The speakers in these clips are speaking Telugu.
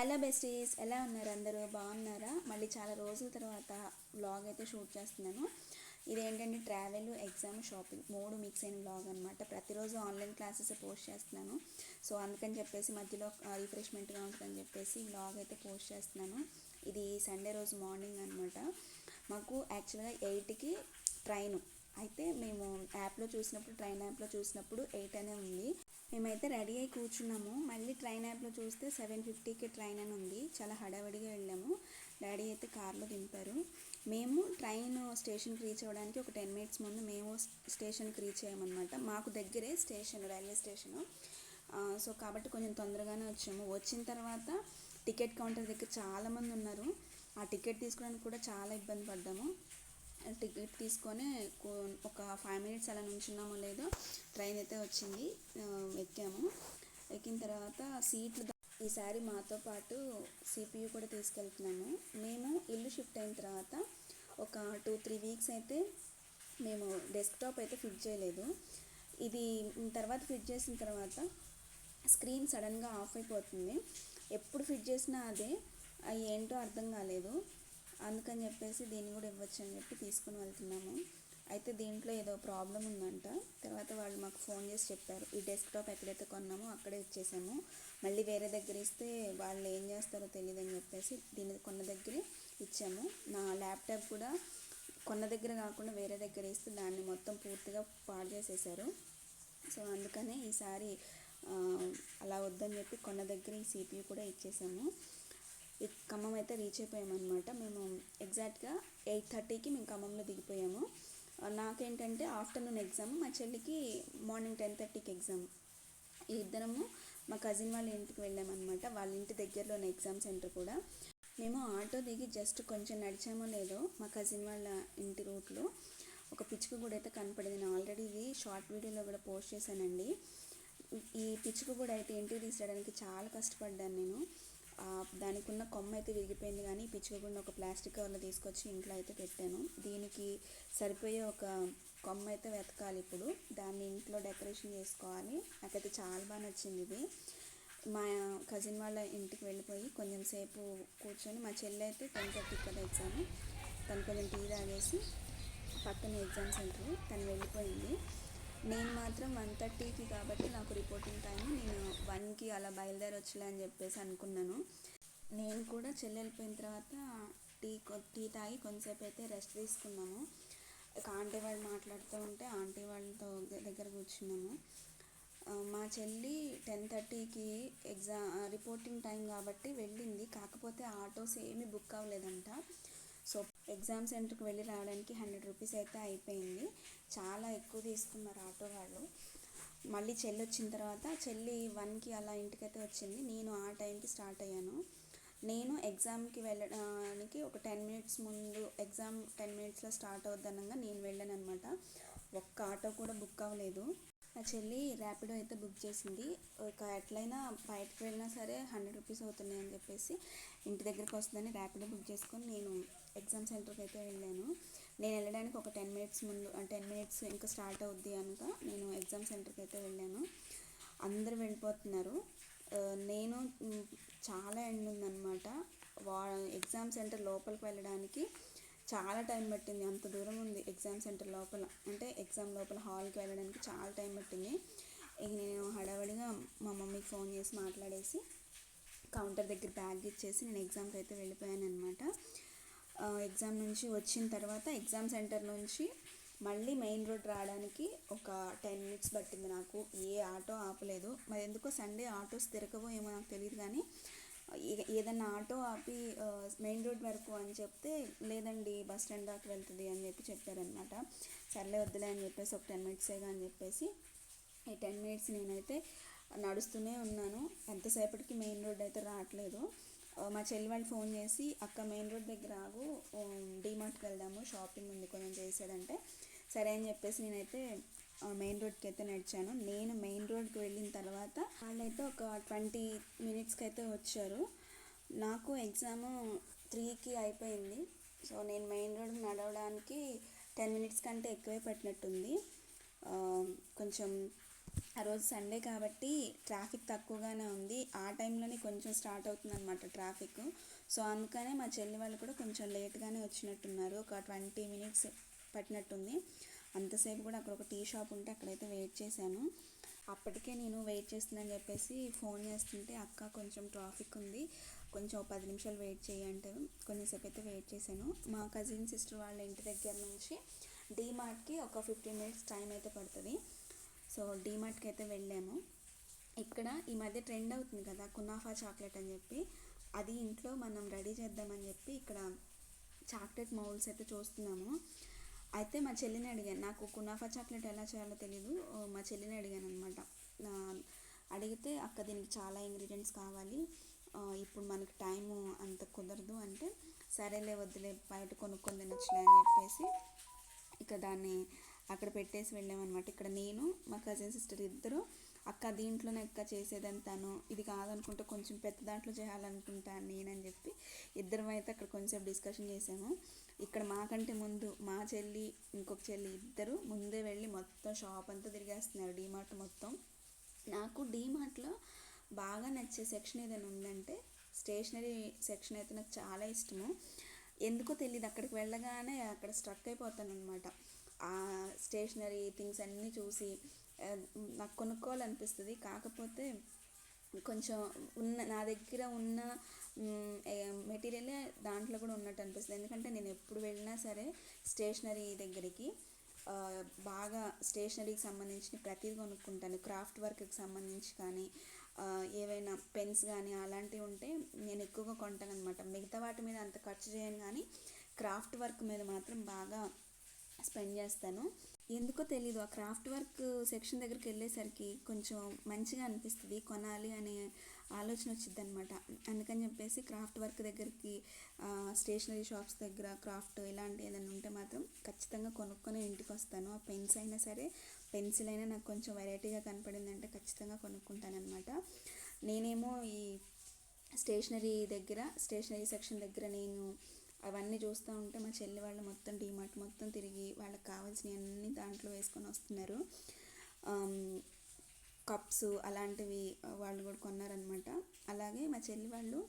హలో బెస్టీస్ ఎలా ఉన్నారు అందరూ? బాగున్నారా? మళ్ళీ చాలా రోజుల తర్వాత వ్లాగ్ అయితే షూట్ చేస్తున్నాను. ఇదేంటంటే ట్రావెల్ ఎగ్జామ్ షాపింగ్ మూడు మిక్స్ అయిన వ్లాగ్ అనమాట ప్రతిరోజు ఆన్లైన్ క్లాసెస్ పోస్ట్ చేస్తున్నాను. సో అందుకని చెప్పేసి మధ్యలో రిఫ్రెష్మెంట్గా ఉంటుందని చెప్పేసి వ్లాగ్ అయితే పోస్ట్ చేస్తున్నాను. ఇది సండే రోజు మార్నింగ్ అనమాట మాకు యాక్చువల్గా ఎయిట్కి ట్రైన్ అయితే మేము యాప్లో చూసినప్పుడు ట్రైన్ యాప్లో చూసినప్పుడు ఎయిట్ అనే ఉంది. మేమైతే రెడీ అయి కూర్చున్నాము. మళ్ళీ ట్రైన్ యాప్లో చూస్తే సెవెన్ ఫిఫ్టీకి ట్రైన్ అని ఉంది. చాలా హడావిడిగా వెళ్ళాము. డాడీ అయితే కార్లో దింపారు. మేము ట్రైన్ స్టేషన్కి రీచ్ అవ్వడానికి ఒక టెన్ మినిట్స్ ముందు మేము స్టేషన్కి రీచ్ అయ్యామన్నమాట. మాకు దగ్గరే స్టేషన్ రైల్వే స్టేషను. సో కాబట్టి కొంచెం తొందరగానే వచ్చాము. వచ్చిన తర్వాత టికెట్ కౌంటర్ దగ్గర చాలామంది ఉన్నారు. ఆ టికెట్ తీసుకోవడానికి కూడా చాలా ఇబ్బంది పడ్డాము. టికెట్ తీసుకొని ఒక ఫైవ్ మినిట్స్ అలా నుంచున్నామో లేదో ట్రైన్ అయితే వచ్చింది. ఎక్కాము. ఎక్కిన తర్వాత సీట్లు ఈసారి మాతో పాటు సిపియు కూడా తీసుకెళ్తున్నాము. మేము ఇల్లు షిఫ్ట్ అయిన తర్వాత ఒక టూ త్రీ వీక్స్ అయితే మేము డెస్క్టాప్ అయితే ఫిట్ చేయలేదు. ఇది తర్వాత ఫిట్ చేసిన తర్వాత స్క్రీన్ సడన్గా ఆఫ్ అయిపోతుంది. ఎప్పుడు ఫిట్ చేసినా అదే అవి ఏంటో అర్థం కాలేదు. అందుకని చెప్పేసి దీన్ని కూడా ఇవ్వచ్చు అని చెప్పి తీసుకుని వెళ్తున్నాము. అయితే దీంట్లో ఏదో ప్రాబ్లం ఉందంట. తర్వాత వాళ్ళు మాకు ఫోన్ చేసి చెప్పారు. ఈ డెస్క్టాప్ ఎక్కడైతే కొన్నామో అక్కడే ఇచ్చేసాము. మళ్ళీ వేరే దగ్గర ఇస్తే వాళ్ళు ఏం చేస్తారో తెలియదు అని చెప్పేసి దీని కొన్న దగ్గరే ఇచ్చాము. నా ల్యాప్టాప్ కూడా కొన్న దగ్గర కాకుండా వేరే దగ్గర ఇస్తే దాన్ని మొత్తం పూర్తిగా పాడు చేసేసారు. సో అందుకనే ఈసారి అలా వద్దని చెప్పి కొన్న దగ్గర ఈ సిపియు కూడా ఇచ్చేసాము. ఖమ్మం అయితే రీచ్ అయిపోయామన్నమాట. మేము ఎగ్జాక్ట్గా ఎయిట్ థర్టీకి మేము ఖమ్మంలో దిగిపోయాము. నాకేంటంటే ఆఫ్టర్నూన్ ఎగ్జామ్ మా చెల్లికి మార్నింగ్ టెన్ థర్టీకి ఎగ్జామ్ ఇద్దరము మా కజిన్ వాళ్ళ ఇంటికి వెళ్ళామన్నమాట. వాళ్ళ ఇంటి దగ్గరలోనే ఎగ్జామ్ సెంటర్ కూడా. మేము ఆటో దిగి జస్ట్ కొంచెం నడిచామో లేదో మా కజిన్ వాళ్ళ ఇంటి రూట్లో ఒక పిచ్చుక కూడా అయితే కనపడింది. నేను ఆల్రెడీ ఇది షార్ట్ వీడియోలో కూడా పోస్ట్ చేశానండి. ఈ పిచ్చుక కూడా అయితే ఇంటికి తీసుకురావడానికి చాలా కష్టపడ్డాను నేను. దానికి ఉన్న కొమ్మ అయితే విరిగిపోయింది కానీ పిచ్చుకకుండా ఒక ప్లాస్టిక్ కవర్లో తీసుకొచ్చి ఇంట్లో అయితే పెట్టాను. దీనికి సరిపోయే ఒక కొమ్మ అయితే వెతకాలి ఇప్పుడు. దాన్ని ఇంట్లో డెకరేషన్ చేసుకోవాలి. నాకైతే చాలా బాగా నచ్చింది ఇది. మా కజిన్ వాళ్ళ ఇంటికి వెళ్ళిపోయి కొంచెం సేపు కూర్చొని మా చెల్లి అయితే టెన్ థర్టీకి కదా ఎగ్జామ్. తను కొంచెం టీ తాగేసి పక్కన ఎగ్జామ్ సెంటర్ తను వెళ్ళిపోయింది. నేను మాత్రం వన్ థర్టీకి కాబట్టి నాకు రిపోర్టింగ్ టైం నేను వన్కి అలా బయలుదేరి వచ్చలే అని చెప్పేసి అనుకున్నాను. నేను కూడా చెల్లి వెళ్ళిపోయిన తర్వాత టీ టీ తాగి కొంతసేపు అయితే రెస్ట్ తీసుకున్నాము. ఒక ఆంటీ వాళ్ళు మాట్లాడుతూ ఉంటే ఆంటీ వాళ్ళతో దగ్గర కూర్చున్నాము. మా చెల్లి టెన్ థర్టీకి ఎగ్జామ్ రిపోర్టింగ్ టైం కాబట్టి వెళ్ళింది. కాకపోతే ఆటోస్ ఏమీ బుక్ అవ్వలేదంట. ఎగ్జామ్ సెంటర్కి వెళ్ళి రావడానికి హండ్రెడ్ రూపీస్ అయితే అయిపోయింది. చాలా ఎక్కువ తీసుకున్నారు ఆటో వాళ్ళు. మళ్ళీ చెల్లి వచ్చిన తర్వాత చెల్లి వన్కి అలా ఇంటికైతే వచ్చింది. నేను ఆ టైంకి స్టార్ట్ అయ్యాను. నేను ఎగ్జామ్కి వెళ్ళడానికి ఒక టెన్ మినిట్స్ ముందు ఎగ్జామ్ టెన్ మినిట్స్లో స్టార్ట్ అవుద్దనగా నేను వెళ్ళాను అనమాట ఒక్క ఆటో కూడా బుక్ అవ్వలేదు. నా చెల్లి ర్యాపిడో అయితే బుక్ చేసింది. ఒక ఎట్లయినా బయటకు వెళ్ళినా సరే హండ్రెడ్ రూపీస్ అవుతున్నాయి అని చెప్పేసి ఇంటి దగ్గరికి వస్తుందని ర్యాపిడో బుక్ చేసుకొని నేను ఎగ్జామ్ సెంటర్కి అయితే వెళ్ళాను. నేను వెళ్ళడానికి ఒక టెన్ మినిట్స్ ముందు టెన్ మినిట్స్ ఇంకా స్టార్ట్ అవుద్ది అనుక నేను ఎగ్జామ్ సెంటర్కి అయితే వెళ్ళాను. అందరు వెళ్ళిపోతున్నారు. నేను చాలా ఎండ్ ఉందన్నమాట. వా ఎగ్జామ్ సెంటర్ లోపలికి వెళ్ళడానికి చాలా టైం పట్టింది. అంత దూరం ఉంది ఎగ్జామ్ సెంటర్ లోపల. అంటే ఎగ్జామ్ లోపల హాల్కి వెళ్ళడానికి చాలా టైం పట్టింది. ఇక నేను హడావడిగా మా మమ్మీకి ఫోన్ చేసి మాట్లాడేసి కౌంటర్ దగ్గర బ్యాగ్ ఇచ్చేసి నేను ఎగ్జామ్కి అయితే వెళ్ళిపోయాను అనమాట ఎగ్జామ్ నుంచి వచ్చిన తర్వాత ఎగ్జామ్ సెంటర్ నుంచి మళ్ళీ మెయిన్ రోడ్ రావడానికి ఒక టెన్ మినిట్స్ పట్టింది నాకు. ఏ ఆటో ఆపలేదు. మరి ఎందుకో సండే ఆటోస్ తిరగవో ఏమో నాకు తెలియదు కానీ ఏదైనా ఆటో ఆపి మెయిన్ రోడ్ వరకు అని చెప్తే లేదండి బస్ స్టాండ్ దాకా వెళ్తుంది అని చెప్పి చెప్పారనమాట సర్లే వద్దులే అని చెప్పేసి ఒక టెన్ మినిట్సేగా అని చెప్పేసి ఈ టెన్ మినిట్స్ నేనైతే నడుస్తూనే ఉన్నాను. ఎంతసేపటికి మెయిన్ రోడ్ అయితే రావట్లేదు. మా చెల్లి వాళ్ళు ఫోన్ చేసి అక్క మెయిన్ రోడ్ దగ్గర ఆగు డీమార్ట్కి వెళ్దాము షాపింగ్ ఉంది కొంచెం చేసేదంటే సరే అని చెప్పేసి నేనైతే మెయిన్ రోడ్కి అయితే నడిచాను. నేను మెయిన్ రోడ్కి వెళ్ళిన తర్వాత వాళ్ళైతే ఒక ట్వంటీ మినిట్స్కి అయితే వచ్చారు. నాకు ఎగ్జామ్ త్రీకి అయిపోయింది. సో నేను మెయిన్ రోడ్ నడవడానికి టెన్ మినిట్స్ కంటే ఎక్కువే పట్టినట్టుంది. కొంచెం ఆ రోజు సండే కాబట్టి ట్రాఫిక్ తక్కువగానే ఉంది. ఆ టైంలోనే కొంచెం స్టార్ట్ అవుతుంది అనమాట ట్రాఫిక్. సో అందుకనే మా చెల్లి వాళ్ళు కూడా కొంచెం లేట్గానే వచ్చినట్టున్నారు. ఒక ట్వంటీ మినిట్స్ పట్టినట్టుంది. అంతసేపు కూడా అక్కడ ఒక టీ షాప్ ఉంటే అక్కడైతే వెయిట్ చేశాను. అప్పటికే నేను వెయిట్ చేస్తుందని చెప్పేసి ఫోన్ చేస్తుంటే అక్క కొంచెం ట్రాఫిక్ ఉంది కొంచెం పది నిమిషాలు వెయిట్ చేయంటే కొంచెంసేపు అయితే వెయిట్ చేశాను. మా కజిన్ సిస్టర్ వాళ్ళ ఇంటి దగ్గర నుంచి డీమార్ట్కి ఒక ఫిఫ్టీన్ మినిట్స్ టైం అయితే పడుతుంది. సో డీమార్ట్కి అయితే వెళ్ళాము. ఇక్కడ ఈ మధ్య ట్రెండ్ అవుతుంది కదా కునాఫా చాక్లెట్ అని చెప్పి. అది ఇంట్లో మనం రెడీ చేద్దామని చెప్పి ఇక్కడ చాక్లెట్ మౌల్స్ అయితే చూస్తున్నాము. అయితే మా చెల్లిని అడిగాను. నాకు కునాఫా చాక్లెట్ ఎలా చేయాలో తెలీదు. మా చెల్లిని అడిగాను అనమాట అడిగితే అక్క దీనికి చాలా ఇంగ్రీడియంట్స్ కావాలి. ఇప్పుడు మనకి టైము అంత కుదరదు అంటే సరేలే వద్దులే బయట కొనుక్కొని తినొచ్చులే అని చెప్పేసి ఇక దాన్ని అక్కడ పెట్టేసి వెళ్ళామన్నమాట. ఇక్కడ నేను మా కజిన్ సిస్టర్ ఇద్దరు అక్క దీంట్లోనే ఎక్క తను ఇది కాదనుకుంటే కొంచెం పెద్ద దాంట్లో చేయాలనుకుంటాను నేనని చెప్పి ఇద్దరం అయితే అక్కడ కొంచెం డిస్కషన్ చేసాము. ఇక్కడ మాకంటే ముందు మా చెల్లి ఇంకొక చెల్లి ఇద్దరు ముందే వెళ్ళి మొత్తం షాప్ అంతా తిరిగేస్తున్నారు డీమార్ట్ మొత్తం. నాకు డీమార్ట్లో బాగా నచ్చే సెక్షన్ ఏదైనా ఉందంటే స్టేషనరీ సెక్షన్ అయితే నాకు చాలా ఇష్టము. ఎందుకో తెలియదు అక్కడికి వెళ్ళగానే అక్కడ స్ట్రక్ అయిపోతాను అనమాట స్టేషనరీ థింగ్స్ అన్నీ చూసి నాకు కొనుక్కోవాలనిపిస్తుంది. కాకపోతే కొంచెం ఉన్న నా దగ్గర ఉన్న మెటీరియలే దాంట్లో కూడా ఉన్నట్టు అనిపిస్తుంది. ఎందుకంటే నేను ఎప్పుడు వెళ్ళినా సరే స్టేషనరీ దగ్గరికి బాగా స్టేషనరీకి సంబంధించిన ప్రతిదీ కొనుక్కుంటాను. క్రాఫ్ట్ వర్క్కి సంబంధించి కానీ ఏవైనా పెన్స్ కానీ అలాంటివి ఉంటే నేను ఎక్కువగా కొంటాను అనమాట మిగతా వాటి మీద అంత ఖర్చు చేయను కానీ క్రాఫ్ట్ వర్క్ మీద మాత్రం బాగా స్పెండ్ చేస్తాను. ఎందుకో తెలీదు. ఆ క్రాఫ్ట్ వర్క్ సెక్షన్ దగ్గరికి వెళ్ళేసరికి కొంచెం మంచిగా అనిపిస్తుంది. కొనాలి అనే ఆలోచన వచ్చింది అనమాట అందుకని చెప్పేసి క్రాఫ్ట్ వర్క్ దగ్గరికి స్టేషనరీ షాప్స్ దగ్గర క్రాఫ్ట్ ఇలాంటి ఏదైనా ఉంటే మాత్రం ఖచ్చితంగా కొనుక్కొని ఇంటికి వస్తాను ఆ పెన్స్ అయినా సరే పెన్సిల్ అయినా నాకు కొంచెం వెరైటీగా కనపడిందంటే ఖచ్చితంగా కొనుక్కుంటాను అనమాట నేనేమో ఈ స్టేషనరీ దగ్గర స్టేషనరీ సెక్షన్ దగ్గర నేను అవన్నీ చూస్తూ ఉంటే మా చెల్లి వాళ్ళు మొత్తం డీమార్ట్ మొత్తం తిరిగి వాళ్ళకి కావాల్సినవి అన్నీ దాంట్లో వేసుకొని వస్తున్నారు. కప్స్ అలాంటివి వాళ్ళు కూడా కొన్నారనమాట అలాగే మా చెల్లి వాళ్ళు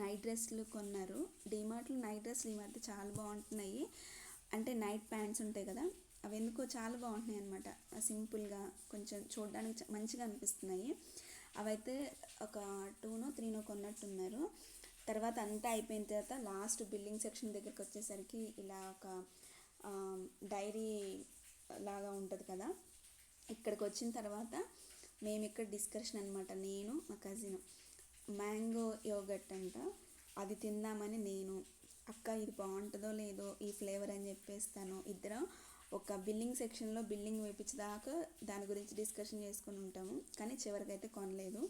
నైట్ డ్రెస్లు కొన్నారు. డీమార్ట్లో నైట్ డ్రెస్లు ఈ మధ్య చాలా బాగుంటున్నాయి. అంటే నైట్ ప్యాంట్స్ ఉంటాయి కదా అవి ఎందుకో చాలా బాగుంటున్నాయి అనమాట సింపుల్గా కొంచెం చూడడానికి మంచిగా అనిపిస్తున్నాయి. అవైతే ఒక టూనో త్రీనో కొన్నట్టున్నారు. తర్వాత అంతా అయిపోయిన తర్వాత లాస్ట్ బిల్లింగ్ సెక్షన్ దగ్గరికి వచ్చేసరికి ఇలా ఒక డైరీ లాగా ఉంటుంది కదా. ఇక్కడికి వచ్చిన తర్వాత మేము ఇక్కడ డిస్కషన్ అనమాట నేను మా కజిన్. మ్యాంగో యోగట్ అంట. అది తిందామని నేను అక్క ఇది బాగుంటుందో లేదో ఈ ఫ్లేవర్ అని చెప్పేస్తాను. ఇద్దరం ఒక బిల్లింగ్ సెక్షన్లో బిల్లింగ్ వేపించేదాకా దాని గురించి డిస్కషన్ చేసుకుని ఉంటాము. కానీ చివరికైతే కొనలేదు.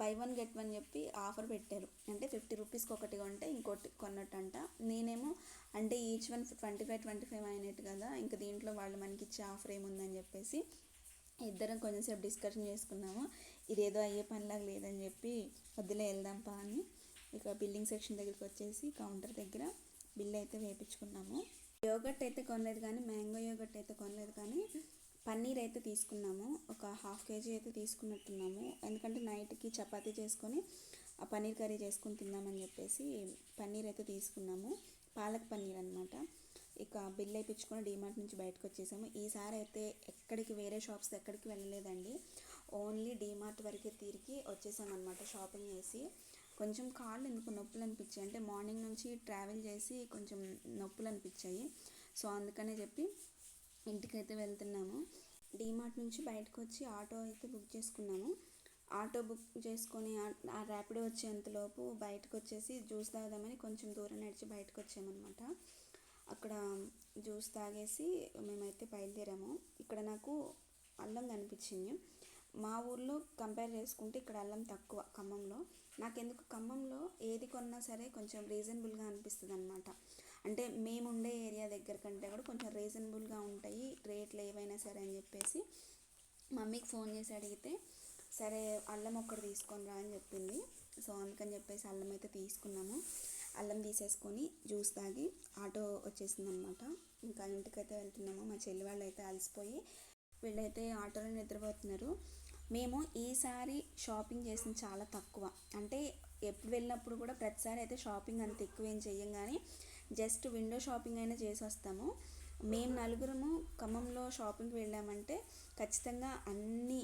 బై వన్ గెట్ వన్ చెప్పి ఆఫర్ పెట్టారు. అంటే ఫిఫ్టీ రూపీస్కి ఒకటి కొంటే ఇంకోటి కొన్నట్టు అంట నేనేమో అంటే each one twenty five twenty five అయినట్టు కదా ఇంకా దీంట్లో వాళ్ళు మనకి ఇచ్చే ఆఫర్ ఏముందని చెప్పేసి ఇద్దరం కొంచెంసేపు డిస్కషన్ చేసుకున్నాము. ఇదేదో అయ్యే పనిలాగా లేదని చెప్పి వద్దులే వెళ్దాంపా అని ఇక బిల్లింగ్ సెక్షన్ దగ్గరికి వచ్చేసి కౌంటర్ దగ్గర బిల్ అయితే వేయించుకున్నాము. యోగట్ అయితే కొనలేదు కానీ మ్యాంగో యోగట్ అయితే కొనలేదు కానీ పన్నీర్ అయితే తీసుకున్నాము. ఒక హాఫ్ కేజీ అయితే తీసుకున్నట్టున్నాము. ఎందుకంటే నైట్కి చపాతీ చేసుకొని ఆ పన్నీర్ కర్రీ చేసుకొని తిందామని చెప్పేసి పన్నీర్ అయితే తీసుకున్నాము. పాలక్ పన్నీర్ అనమాట ఇక బిల్ అయిపించుకొని డీమార్ట్ నుంచి బయటకు వచ్చేసాము ఈసారి అయితే ఎక్కడికి వేరే షాప్స్ ఎక్కడికి వెళ్ళలేదండి. ఓన్లీ డీమార్ట్ వరకే తిరిగి వచ్చేసామన్నమాట షాపింగ్ చేసి. కొంచెం కాళ్ళు ఎందుకు నొప్పులు అనిపించాయి. అంటే మార్నింగ్ నుంచి ట్రావెల్ చేసి కొంచెం నొప్పులు అనిపించాయి. సో అందుకనే చెప్పి ఇంటికైతే వెళ్తున్నాము. డీమార్ట్ నుంచి బయటకు వచ్చి ఆటో అయితే బుక్ చేసుకున్నాము. ఆటో బుక్ చేసుకొని ఆ ర్యాపిడో వచ్చేంతలోపు బయటకు వచ్చేసి జ్యూస్ తాగుదామని కొంచెం దూరం నడిచి బయటకు వచ్చామన్నమాట అక్కడ జ్యూస్ తాగేసి మేమైతే బయలుదేరాము. ఇక్కడ నాకు అల్లం కనిపించింది. మా ఊర్లో కంపేర్ చేసుకుంటే ఇక్కడ అల్లం తక్కువ ఖమ్మంలో. నాకెందుకు ఖమ్మంలో ఏది కొన్నా సరే కొంచెం రీజనబుల్గా అనిపిస్తుంది అనమాట అంటే మేము ఉండే ఏరియా దగ్గర కంటే కూడా కొంచెం రీజనబుల్గా ఉంటాయి రేట్లు ఏవైనా సరే అని చెప్పేసి. మమ్మీకి ఫోన్ చేసి అడిగితే సరే అల్లం ఒక్కటి తీసుకొని రా అని చెప్పింది. సో అందుకని చెప్పేసి అల్లం అయితే తీసుకున్నాము. అల్లం తీసేసుకొని జ్యూస్ తాగి ఆటో వచ్చేసింది అనమాట ఇంకా ఇంటికైతే వెళ్తున్నాము. మా చెల్లి వాళ్ళు అయితే అలసిపోయి వీళ్ళైతే ఆటోలో నిద్రపోతున్నారు. మేము ఈసారి షాపింగ్ చేసింది చాలా తక్కువ. అంటే ఎప్పుడు వెళ్ళినప్పుడు కూడా ప్రతిసారి అయితే షాపింగ్ అంత ఎక్కువ ఏం చెయ్యం కానీ జస్ట్ విండో షాపింగ్ అయినా చేసి వస్తాము మేము నలుగురము ఖమ్మంలో షాపింగ్కి వెళ్ళామంటే ఖచ్చితంగా అన్ని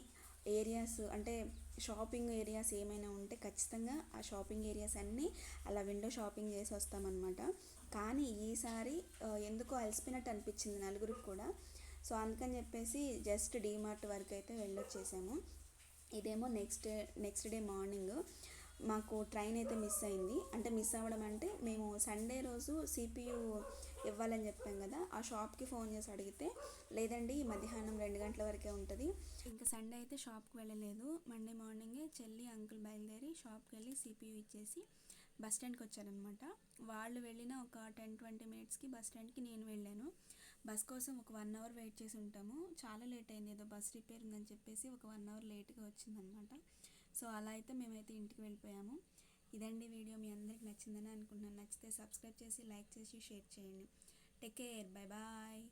ఏరియాస్ అంటే షాపింగ్ ఏరియాస్ ఏమైనా ఉంటే ఖచ్చితంగా ఆ షాపింగ్ ఏరియాస్ అన్నీ అలా విండో షాపింగ్ చేసి వస్తామన్నమాట కానీ ఈసారి ఎందుకో అలసిపోయినట్టు అనిపించింది నలుగురికి కూడా. సో అందుకని చెప్పేసి జస్ట్ డీమార్ట్ వరకు అయితే వెళ్ళొచ్చేసాము. ఇదేమో నెక్స్ట్ నెక్స్ట్ డే మార్నింగ్. మాకు ట్రైన్ అయితే మిస్ అయింది. అంటే మిస్ అవ్వడం అంటే మేము సండే రోజు సిపియు ఇవ్వాలని చెప్పాం కదా ఆ షాప్కి ఫోన్ చేసి అడిగితే లేదండి మధ్యాహ్నం రెండు గంటల వరకే ఉంటుంది. ఇంకా సండే అయితే షాప్కి వెళ్ళలేదు. మండే మార్నింగే చెల్లి అంకుల్ బయలుదేరి షాప్కి వెళ్ళి సిపియు ఇచ్చేసి బస్ స్టాండ్కి వచ్చారనమాట వాళ్ళు వెళ్ళిన ఒక టెన్ ట్వంటీ మినిట్స్కి బస్ స్టాండ్కి నేను వెళ్ళాను. బస్ కోసం ఒక వన్ అవర్ వెయిట్ చేసి ఉంటాము. చాలా లేట్ అయింది ఏదో బస్ రిపేర్ ఉందని చెప్పేసి ఒక వన్ అవర్ లేట్గా వచ్చిందనమాట సో అలా అయితే మేమైతే ఇంటికి వెళ్ళిపోయాము. ఇదండి వీడియో. మీ అందరికి నచ్చిందని అనుకుంటున్నాను. నచ్చితే సబ్స్క్రైబ్ చేసి లైక్ చేసి షేర్ చేయండి. Take care. Bye bye.